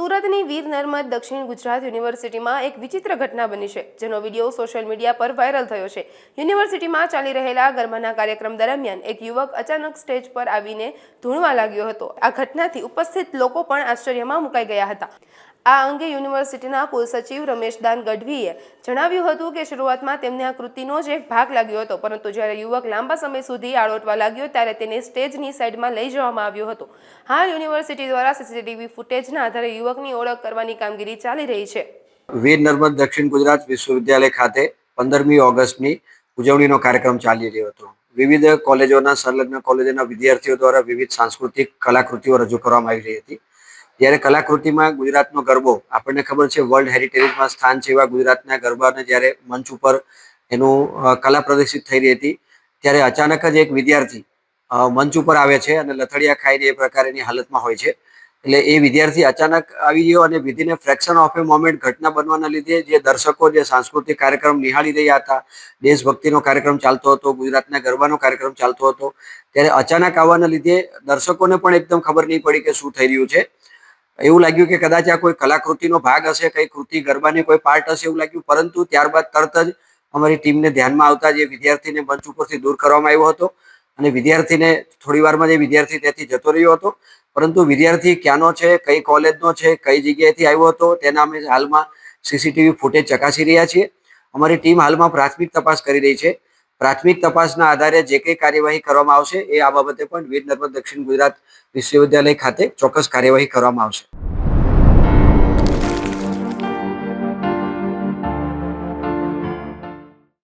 સુરતની વીર નર્મદ દક્ષિણ ગુજરાત યુનિવર્સિટીમાં એક વિચિત્ર ઘટના બની છે, જેનો વીડિયો સોશિયલ મીડિયા પર વાયરલ થયો છે. યુનિવર્સિટીમાં ચાલી રહેલા ગરબાના કાર્યક્રમ દરમિયાન એક યુવક અચાનક સ્ટેજ પર આવીને ધૂણવા લાગ્યો હતો. આ ઘટનાથી ઉપસ્થિત લોકો પણ આશ્ચર્યમાં મુકાઈ ગયા હતા. આ અંગે યુનિવર્સિટીના કુલસચિવ રમેશદાન ગઢવીએ જણાવ્યું હતું કે શરૂઆતમાં તેમને આ કૃતિનો જ એક ભાગ લાગ્યો હતો, પરંતુ જ્યારે યુવક લાંબા સમય સુધી આળોટવા લાગ્યો ત્યારે તેને સ્ટેજની સાઈડમાં લઈ જવામાં આવ્યો હતો. હાલ યુનિવર્સિટી દ્વારા સીસીટીવી ફૂટેજના આધારે યુવકની ઓળખ કરવાની કામગીરી ચાલી રહી છે. વીર નર્મદ દક્ષિણ ગુજરાત વિશ્વવિદ્યાલય ખાતે પંદરમી ઓગસ્ટની ઉજવણીનો કાર્યક્રમ ચાલી રહ્યો હતો. વિવિધ કોલેજોના, સંલગ્ન કોલેજોના વિદ્યાર્થીઓ દ્વારા વિવિધ સાંસ્કૃતિક કલાકૃતિઓ રજૂ કરવામાં આવી રહી હતી. જ્યારે કલાકૃતિમાં ગુજરાતનો ગરબો, આપણને ખબર છે વર્લ્ડ હેરિટેજમાં સ્થાન છે એવા ગુજરાતના ગરબાને જ્યારે મંચ ઉપર એનું કલા પ્રદર્શિત થઈ રહી હતી, ત્યારે અચાનક જ એક વિદ્યાર્થી મંચ ઉપર આવે છે અને લથડિયા ખાઈને એ પ્રકારની હાલતમાં હોય છે. એટલે એ વિદ્યાર્થી અચાનક આવી ગયો અને વિધિને ફ્રેક્શન ઓફ એ મોમેન્ટ ઘટના બનવાના લીધે જે દર્શકો, જે સાંસ્કૃતિક કાર્યક્રમ નિહાળી રહ્યા હતા, દેશભક્તિનો કાર્યક્રમ ચાલતો હતો, ગુજરાતના ગરબાનો કાર્યક્રમ ચાલતો હતો, ત્યારે અચાનક આવવાના લીધે દર્શકોને પણ એકદમ ખબર નહીં પડી કે શું થઈ રહ્યું છે. એવું લાગ્યું કે કદાચ આ કોઈ કલાકૃતિનો ભાગ હશે, કઈ કૃતિ ગરબાની કોઈ પાર્ટ હશે એવું લાગ્યું. પરંતુ ત્યારબાદ તરત જ અમારી ટીમને ધ્યાનમાં આવતા જે વિદ્યાર્થીને મંચ ઉપરથી દૂર કરવામાં આવ્યો હતો. અને વિદ્યાર્થીને થોડી વારમાં જે વિદ્યાર્થી ત્યાંથી જતો રહ્યો હતો. પરંતુ વિદ્યાર્થી ક્યાંનો છે, કઈ કોલેજનો છે, કઈ જગ્યાએથી આવ્યો હતો, તેના અમે હાલમાં સીસીટીવી ફૂટેજ ચકાસી રહ્યા છીએ. અમારી ટીમ હાલમાં પ્રાથમિક તપાસ કરી રહી છે. પ્રાથમિક તપાસના આધારે જે કંઈ કાર્યવાહી કરવામાં આવશે એ આ બાબતે પણ વીર નર્મદ દક્ષિણ ગુજરાત વિશ્વવિદ્યાલય ખાતે ચોક્કસ કાર્યવાહી કરવામાં આવશે.